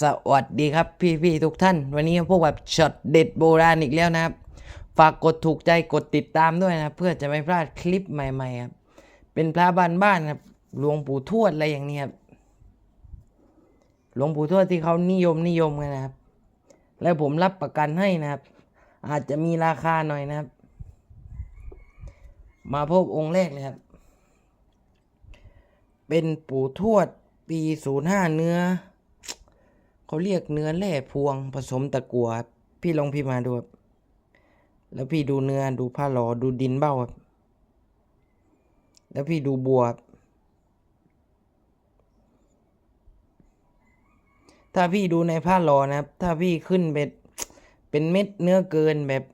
สวัสดีครับพี่ๆทุกท่าน วันนี้พวกแบบช็อตเด็ดโบราณอีกแล้วนะครับ ฝากกดถูกใจกดติดตามด้วยนะ เพื่อจะไม่พลาดคลิปใหม่ๆครับเป็นพระบ้านๆครับหลวงปู่ทวดอะไรอย่างนี้ครับหลวงปู่ทวดที่เขานิยมนิยมกันนะครับ แล้วผมรับประกันให้นะครับ อาจจะมีราคาหน่อยนะครับ มาพบองค์แรกเลยครับ เป็นปู่ทวดปีศูนย์ห้าเนื้อ เขาเรียกเนื้อแร่พวงผสมตะกัวพี่ลองพี่มาดูครับแล้วพี่ดูเนื้อดูผ้าหลอดูดินเบ้าครับแล้วพี่ดูบัวครับถ้าพี่ดูในผ้าหลอนะครับ ถ้าพี่ขึ้นเป็นเป็นเม็ดเนื้อเกินแบบ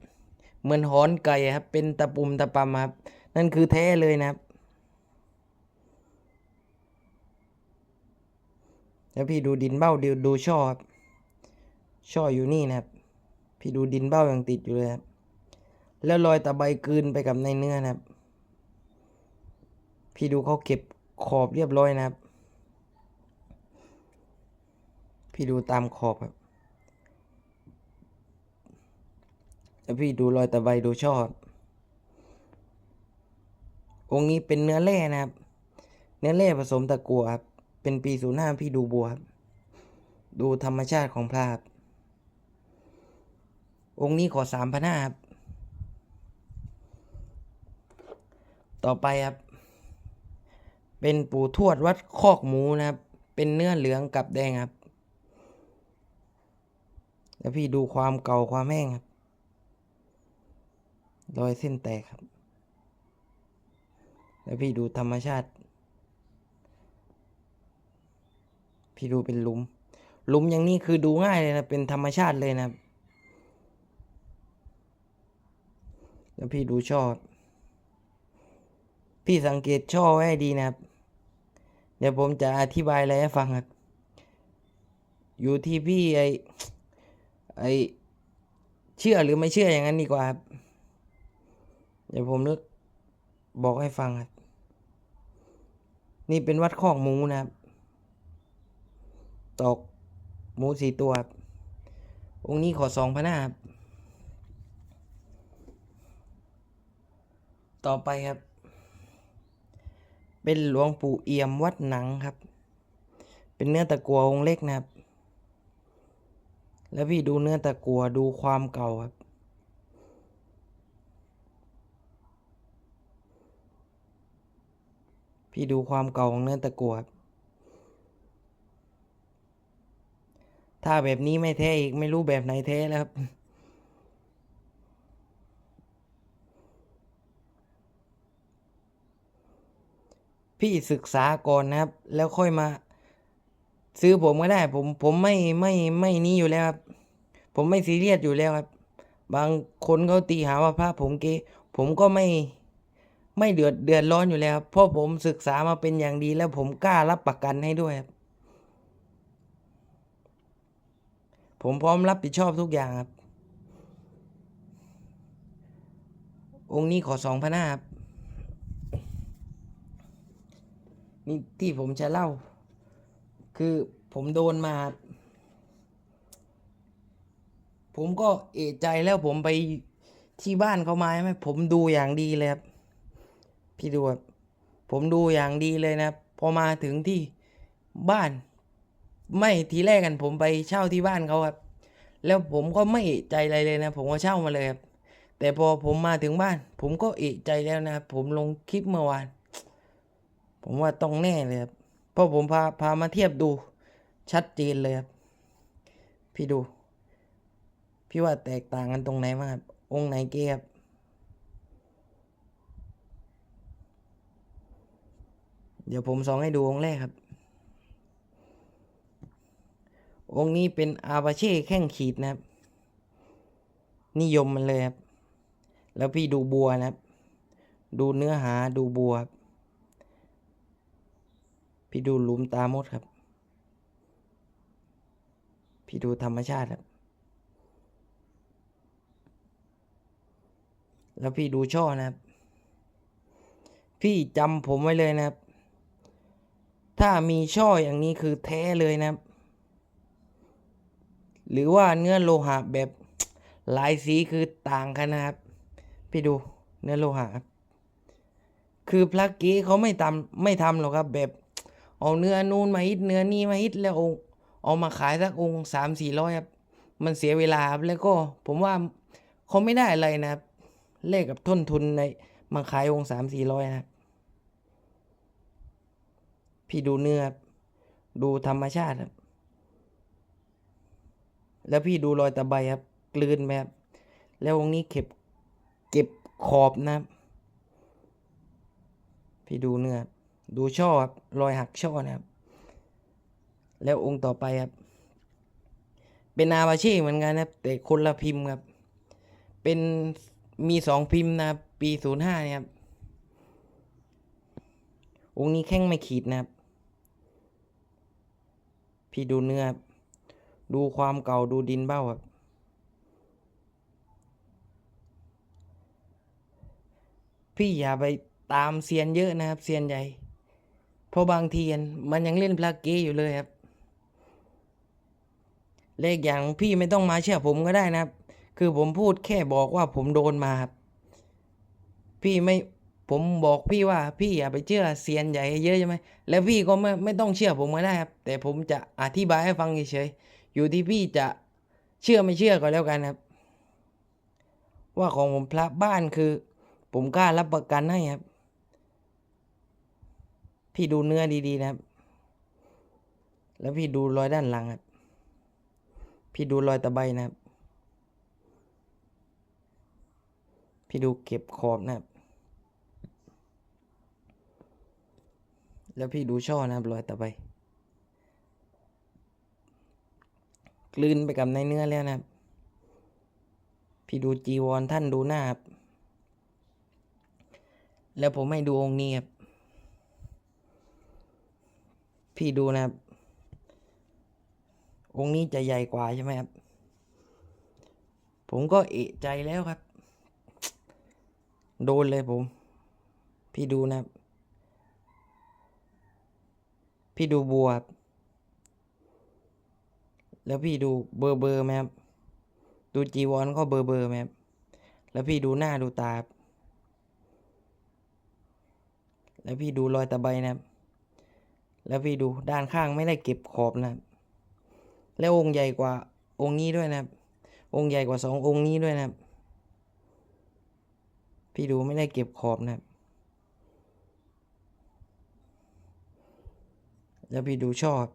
เหมือนหอนไก่ครับ เป็นตะปุ่มตะปำครับ นั่นคือแท้เลยนะครับ แล้วพี่ดูดินเบ้าดูดูช่อครับช่ออยู่นี่นะครับ พี่ดูดินเบ้ายังติดอยู่เลยครับ แล้วรอยตะไบกลืนไปกับในเนื้อนะครับ พี่ดูเขาเก็บขอบเรียบร้อยนะครับ พี่ดูตามขอบครับแล้วพี่ดูรอยตะไบดูช่อบองค์นี้เป็นเนื้อแร่นะครับ เนื้อแร่ผสมตะกั่วครับ เป็นปีศูนย์ห้าพี่ดูบัวครับ ดูธรรมชาติของพระครับองค์นี้ขอสามพันห้าครับ ต่อไปครับ เป็นปู่ทวดวัดคอกหมูนะครับ เป็นเนื้อเหลืองกับแดงครับแล้วพี่ดูความเก่าความแห้งครับ รอยเส้นแตกครับ แล้วพี่ดูธรรมชาติ พี่ดูเป็นหลุม หลุมอย่างนี้คือดูง่ายเลยนะ เป็นธรรมชาติเลยนะครับ แล้วพี่ดูช่อ พี่สังเกตช่อไว้ดีนะครับ เดี๋ยวผมจะอธิบายอะไรให้ฟังครับ อยู่ที่พี่ไอไอเชื่อหรือไม่เชื่ออย่างนั้นดีกว่าครับ เดี๋ยวผมนึกบอกให้ฟังครับ นี่เป็นวัดคอกหมูนะครับ ตอกหมูสี่ตัวครับองค์นี้ขอสองพันห้าครับต่อไปครับ เป็นหลวงปู่เอี่ยมวัดหนังครับ เป็นเนื้อตะกัวองค์เล็กนะครับ แล้วพี่ดูเนื้อตะกัวดูความเก่าครับ พี่ดูความเก่าของเนื้อตะกัวครับ ถ้าแบบนี้ไม่แท้อีกไม่รู้แบบไหนแท้แล้วครับพี่ศึกษาก่อนนะครับ แล้วค่อยมา ซื้อผมก็ได้ ผมผมไม่ไม่ไม่นี้อยู่แล้วครับ ผมไม่ซีเรียสอยู่แล้วครับ บางคนเขาตีหาว่าพระผมเกผมก็ไม่ไม่เดือดเดือดร้อนอยู่แล้วครับเพราะผมศึกษามาเป็นอย่างดีแล้วผมกล้ารับประกันให้ด้วยครับ ผมพร้อมรับผิดชอบทุกอย่างครับ องค์นี้ขอสองพันห้าครับนี่ที่ผมจะเล่า คือผมโดนมา ผมก็เอะใจแล้วผมไปที่บ้านเขามาไหมผมดูอย่างดีเลยครับ พี่ดูครับผมดูอย่างดีเลยนะครับ พอมาถึงที่บ้าน ไม่ทีแรกกันผมไปเช่าที่บ้านเขาครับ แล้วผมก็ไม่เอะใจอะไรเลยนะ ผมก็เช่ามาเลยครับ แต่พอผมมาถึงบ้าน ผมก็เอะใจแล้วนะครับ ผมลงคลิปเมื่อวาน ผมว่าต้องแน่เลยครับ เพราะผมพาพามาเทียบดู ชัดเจนเลยครับ พี่ดู พี่ว่าแตกต่างกันตรงไหนบ้างครับ องค์ไหนเกครับเดี๋ยวผมส่องให้ดูองค์แรกครับ องค์นี้เป็นอาบาเช่แข้งขีดนะครับ นิยมมันเลยครับ แล้วพี่ดูบัวนะครับ ดูเนื้อหาดูบัวครับพี่ดูหลุมตามดครับ พี่ดูธรรมชาติครับ แล้วพี่ดูช่อนะครับ พี่จำผมไว้เลยนะครับ ถ้ามีช่ออย่างนี้คือแท้เลยนะครับ หรือว่าเนื้อโลหะแบบหลายสีคือต่างกันนะครับ พี่ดูเนื้อโลหะคือพระเก๊เขาไม่ทำไม่ทำหรอกครับแบบ เอาเนื้อนูนมาฮิตเนื้อนี่มาฮิตแล้วเอาเอามาขายสักองค์สามสี่ร้อยครับมันเสียเวลาครับแล้วก็ผมว่าเขาไม่ได้อะไรนะครับเลขกับต้นทุนในมาขายองค์สามสี่ร้อยนะพี่ดูเนื้อดูธรรมชาติครับ แล้วพี่ดูรอยตะไบครับ กลืนไหมครับแล้วองค์นี้เก็บเก็บขอบนะครับ พี่ดูเนื้อดูช่อครับรอยหักช่อนะครับ แล้วองค์ต่อไปครับ เป็นอาบาชีเหมือนกันนะครับ แต่คนละพิมพ์ครับ เป็นมีสองพิมพ์นะปีศูนย์ห้าเนี่ยครับ องค์นี้แข้งไม่ขีดนะครับ พี่ดูเนื้อครับ ดูความเก่าดูดินเบ้าครับพี่อย่าไปตามเซียนเยอะนะครับเซียนใหญ่ เพราะบางทีอันมันยังเล่นพลาเกอยู่เลยครับเลขอย่างพี่ไม่ต้องมาเชื่อผมก็ได้นะครับ คือผมพูดแค่บอกว่าผมโดนมาครับ พี่ไม่ผมบอกพี่ว่าพี่อย่าไปเชื่อเซียนใหญ่เยอะใช่ไหมแล้วพี่ก็ไม่ไม่ต้องเชื่อผมก็ได้ครับ แต่ผมจะอธิบายให้ฟังเฉย อยู่ที่พี่จะเชื่อไม่เชื่อก็แล้วกันครับ ว่าของผมพระบ้านคือ ผมกล้ารับประกันให้ครับ พี่ดูเนื้อดีๆนะครับ แล้วพี่ดูรอยด้านหลังครับ พี่ดูรอยตะไบนะครับ พี่ดูเก็บขอบนะครับ แล้วพี่ดูช่อนะครับรอยตะไบ กลืนไปกับในเนื้อแล้วนะครับ พี่ดูจีวรท่านดูหน้าครับ แล้วผมให้ดูองค์นี้ครับ พี่ดูนะครับ องค์นี้จะใหญ่กว่าใช่ไหมครับ ผมก็เอะใจแล้วครับ โดนเลยผม พี่ดูนะครับ พี่ดูบัวครับ แล้วพี่ดูเบอร์เบอร์ไหมครับดูจีวรก็เบอร์เบอร์ไหมครับแล้วพี่ดูหน้าดูตา แล้วพี่ดูรอยตะไบนะครับ แล้วพี่ดูด้านข้างไม่ได้เก็บขอบนะครับ แล้วองค์ใหญ่กว่าองค์นี้ด้วยนะครับ องค์ใหญ่กว่าสององค์นี้ด้วยนะครับ พี่ดูไม่ได้เก็บขอบนะครับ แล้วพี่ดูชอบ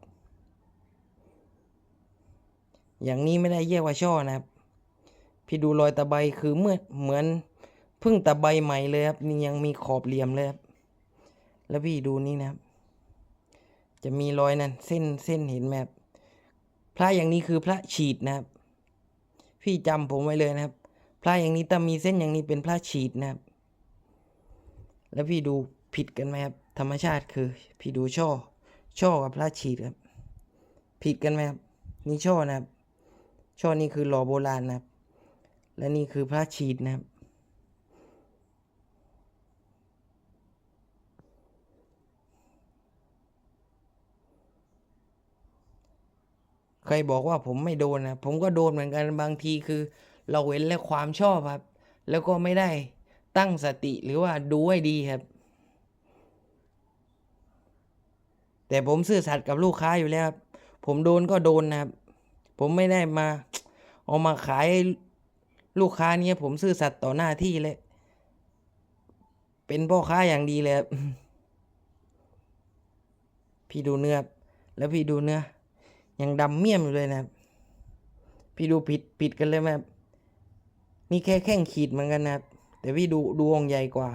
อย่างนี้ไม่ได้เรียกว่าช่อนะครับ พี่ดูรอยตะไบคือเมื่อเหมือนพิ่งตะไบใหม่เลยครับนี่ยังมีขอบเหลี่ยมเลยครับ แล้วพี่ดูนี่นะครับ จะมีรอยนั่นเส้นเส้นเห็นไหมครับพระอย่างนี้คือพระฉีดนะครับ พี่จำผมไว้เลยนะครับ พระอย่างนี้ถ้ามีเส้นอย่างนี้เป็นพระฉีดนะครับ แล้วพี่ดูผิดกันไหมครับธรรมชาติคือ พี่ดูช่อ ช่อกับพระฉีดครับ ผิดกันไหมครับนี่ช่อนะครับ ช่อนี้คือหล่อโบราณนะครับ และนี่คือพระฉีดนะครับ ใครบอกว่าผมไม่โดนนะผมก็โดนเหมือนกันบางทีคือ เราเห็นแล้วความชอบครับ แล้วก็ไม่ได้ตั้งสติหรือว่าดูให้ดีครับ แต่ผมซื่อสัตย์กับลูกค้าอยู่แล้วครับ ผมโดนก็โดนนะครับ ผมไม่ได้มา เอามาขายลูกค้าเนี่ยผมซื่อสัตย์ต่อหน้าที่เลย เป็นพ่อค้าอย่างดีเลยครับพี่ดูเนื้อแล้วพี่ดูเนื้อยังดำเมี่ยมอยู่เลยนะพี่ดูผิดผิดกันเลยไหมครับนี่แค่แข้งขีดเหมือนกันนะแต่พี่ดูดูองค์ใหญ่กว่า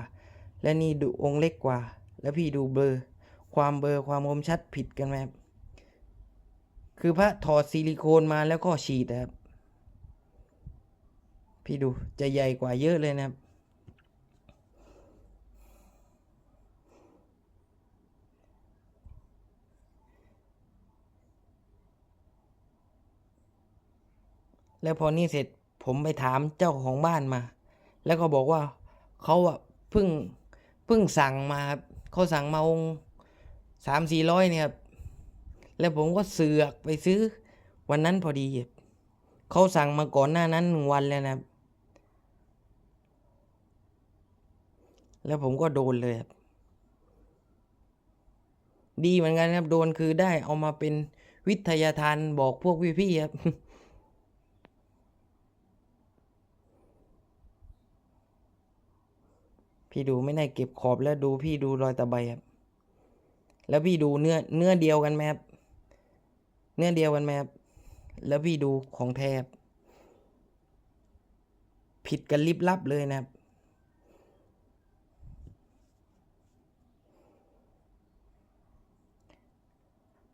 และนี่ดูองค์เล็กกว่า แล้วพี่ดูเบอร์ ความเบอร์ความคมชัดผิดกันไหมครับ คือพระถอดซิลิโคนมาแล้วก็ฉีดครับ พี่ดูจะใหญ่กว่าเยอะเลยนะครับ แล้วพอนี่เสร็จผมไปถามเจ้าของบ้านมา แล้วก็บอกว่าเขาอะเพิ่งเพิ่งสั่งมาครับเขาสั่งมาองสามสี่ร้อยเนี่ยครับ แล้วผมก็เสือกไปซื้อ วันนั้นพอดีเขาสั่งมาก่อนหน้านั้นหนึ่งวันแล้วนะครับ แล้วผมก็โดนเลยครับดีเหมือนกันครับ โดนคือได้เอามาเป็นวิทยาทานบอกพวกพี่ๆครับพี่ดูไม่ได้เก็บขอบแล้วดูพี่ดูรอยตะไบครับ แล้วพี่ดูเนื้อเนื้อเดียวกันไหมครับ เนื้อเดียวกันไหมครับแล้วพี่ดูของแทบ ผิดกันลิบลับเลยนะครับ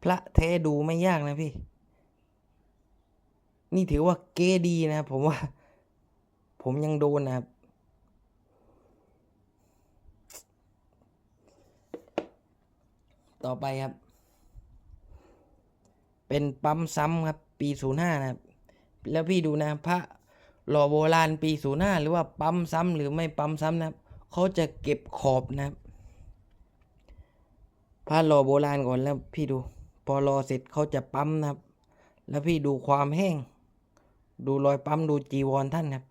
พระแท้ดูไม่ยากนะพี่ นี่ถือว่าเกดีนะครับผมว่า ผมยังโดนนะครับต่อไปครับ เป็นปั๊มซ้ำครับปีศูนย์ห้านะครับ แล้วพี่ดูนะพระหล่อโบราณปีศูนย์ห้าหรือว่าปั๊มซ้ำหรือไม่ปั๊มซ้ำนะครับเขาจะเก็บขอบนะครับพระหล่อโบราณก่อนแล้วพี่ดู พอรอเสร็จเขาจะปั๊มนะครับ แล้วพี่ดูความแห้ง ดูรอยปั๊มดูจีวรท่านครับ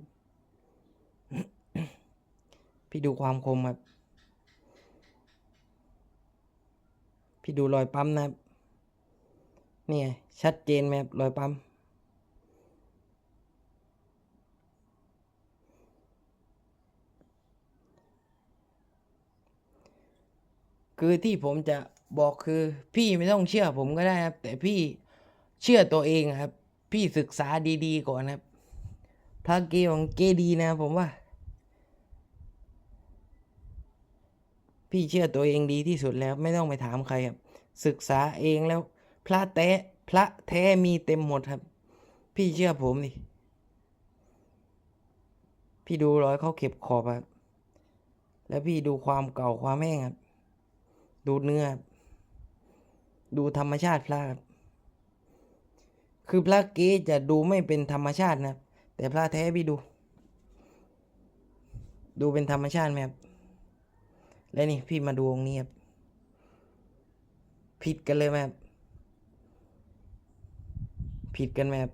พี่ดูความคมครับ พี่ดูรอยปั๊มนะครับ นี่ไงชัดเจนไหมครับรอยปั๊ม คือที่ผมจะบอกคือพี่ไม่ต้องเชื่อผมก็ได้ครับ แต่พี่เชื่อตัวเองครับ พี่ศึกษาดีๆก่อนครับพระเกของเกดีนะผมว่า พี่เชื่อตัวเองดีที่สุดแล้วไม่ต้องไปถามใครครับ ศึกษาเองแล้ว พระแท้พระแท้มีเต็มหมดครับ พี่เชื่อผมดิพี่ดูรอยเขาเก็บขอบครับแล้วพี่ดูความเก่าความแห้งครับ ดูเนื้อ ดูธรรมชาติพระครับคือพระเก๊จะดูไม่เป็นธรรมชาตินะครับ แต่พระแท้พี่ดู ดูเป็นธรรมชาติไหมครับและนี่พี่มาดูองค์นี้ครับผิดกันเลยไหมครับ ผิดกันไหมครับ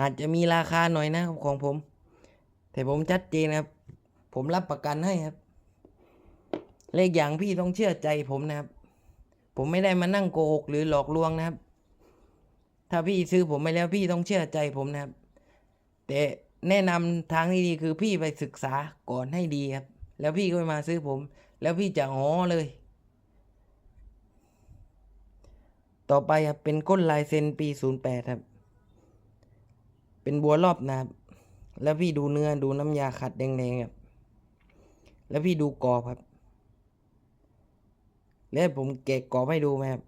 อาจจะมีราคาหน่อยนะครับของผม แต่ผมชัดเจนครับ ผมรับประกันให้ครับ เลขอย่างพี่ต้องเชื่อใจผมนะครับ ผมไม่ได้มานั่งโกหกหรือหลอกลวงนะครับ ถ้าพี่ซื้อผมไปแล้วพี่ต้องเชื่อใจผมนะครับ แต่แนะนำทางที่ดีคือพี่ไปศึกษาก่อนให้ดีครับ แล้วพี่ก็มาซื้อผม แล้วพี่จะอ๋อเลย ต่อไปครับเป็นก้นลายเซ็นปีศูนย์แปดครับ เป็นบัวรอบนะครับ แล้วพี่ดูเนื้อดูน้ำยาขัดแดงๆครับแล้วพี่ดูกรอบครับ แล้วผมเกะกรอบให้ดูไหมครับ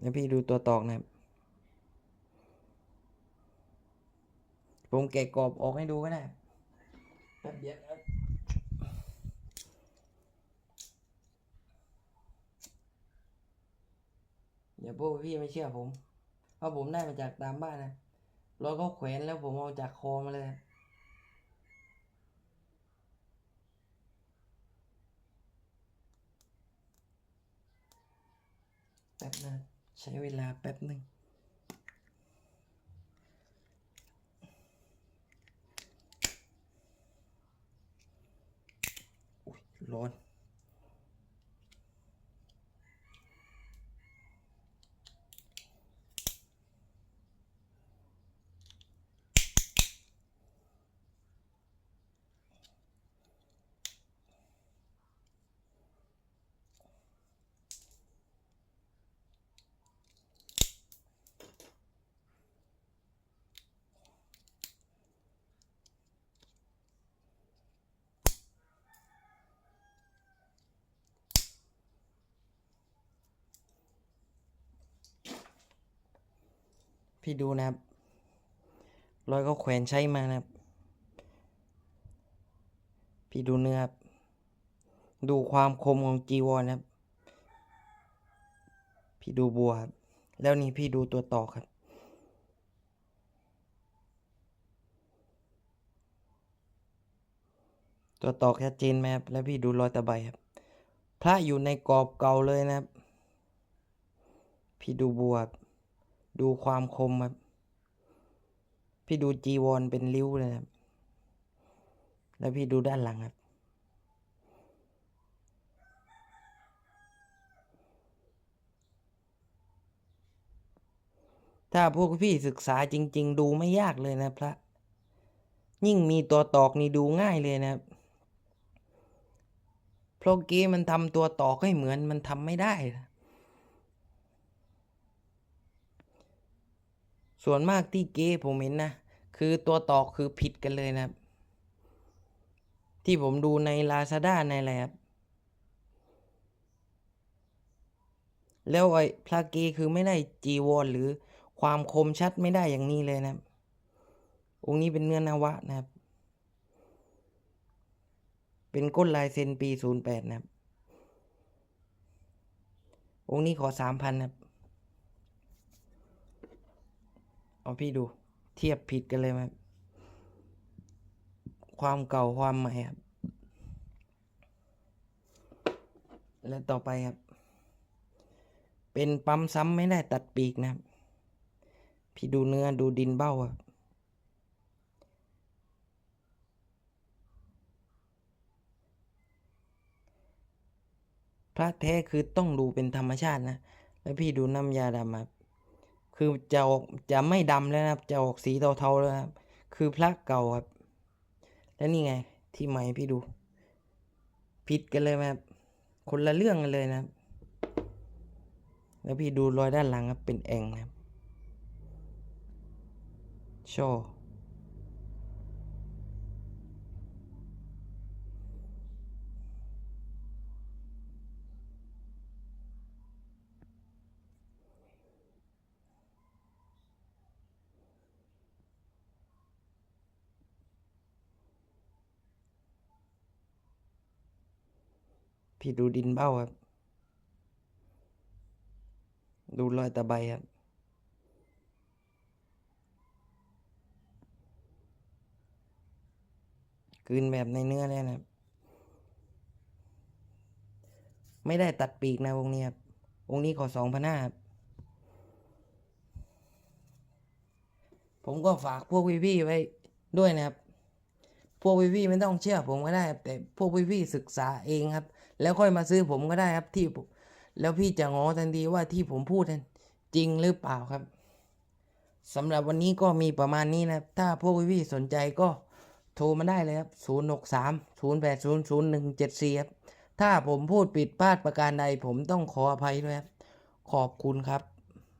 แล้วพี่ดูตัวตอกนะครับ ผมแกะกรอบออกให้ดูก็ได้ แป๊บเดียวเดี๋ยวพวกพี่ไม่เชื่อผมเพราะผมได้มาจากตามบ้านนะรอยเขาแขวนแล้วผมเอาจากคอมาเลย แป๊บนะใช้เวลาแป๊บหนึ่ง ร้อน พี่ดูนะครับ รอยเขาแขวนใช้มานะครับ พี่ดูเนื้อครับ ดูความคมของจีวรนะครับ พี่ดูบัวครับ แล้วนี่พี่ดูตัวต่อครับตัวตอกชัดเจนไหมครับ แล้วพี่ดูรอยตะไบครับ พระอยู่ในกรอบเก่าเลยนะครับ พี่ดูบัวครับ ดูความคมครับ พี่ดูจีวรเป็นริ้วเลยครับ แล้วพี่ดูด้านหลังครับ ถ้าพวกพี่ศึกษาจริง ๆ ดูไม่ยากเลยนะพระ ยิ่งมีตัวตอกนี่ดูง่ายเลยนะครับเพราะเกมันทำตัวตอกให้เหมือนมันทำไม่ได้นะ ส่วนมากที่เกผมเห็นนะ คือตัวตอกคือผิดกันเลยนะครับ ที่ผมดูใน Lazada ในอะไรครับ แล้วไอ้พระเกคือไม่ได้จีวรหรือความคมชัดไม่ได้อย่างนี้เลยนะครับ องค์นี้เป็นเนื้อนวะนะครับ เป็นก้นลายเซ็นปีศูนย์แปดนะครับ องค์นี้ขอสามพันครับ เอาพี่ดูเทียบผิดกันเลยครับความเก่าความใหม่ครับ และต่อไปครับ เป็นปั๊มซ้ำไม่ได้ตัดปีกนะครับ พี่ดูเนื้อดูดินเบ้าครับพระแท้คือต้องดูเป็นธรรมชาตินะ แล้วพี่ดูน้ำยาดำครับ คือจะออกจะไม่ดำแล้วนะครับ จะออกสีเทาๆแล้วครับ คือพระเก่าครับ แล้วนี่ไง ที่ใหม่พี่ดู ผิดกันเลยครับ คนละเรื่องกันเลยนะครับ แล้วพี่ดูรอยด้านหลังครับ เป็นแองนะครับช่อ พี่ดูดินเบ้าครับ ดูรอยตะไบครับกลืนแบบในเนื้อเลยนะครับ ไม่ได้ตัดปีกนะวงนี้ครับ วงนี้ขอสองพันห้าครับ ผมก็ฝากพวกพี่ๆไว้ด้วยนะครับ พวกพี่ๆไม่ต้องเชื่อผมก็ได้ครับแต่พวกพี่ๆศึกษาเองครับ แล้วค่อยมาซื้อผมก็ได้ครับที่ผมแล้วพี่จะงอทันทีว่าที่ผมพูดนั้นจริงหรือเปล่าครับสำหรับวันนี้ก็มีประมาณนี้นะครับ ถ้าพวกพี่ๆสนใจก็โทรมาได้เลยครับ 0 6 3 0 8 0 0 1 7 4 ครับ ถ้าผมพูดผิดพลาดประการใดผมต้องขออภัยด้วยครับ ขอบคุณครับ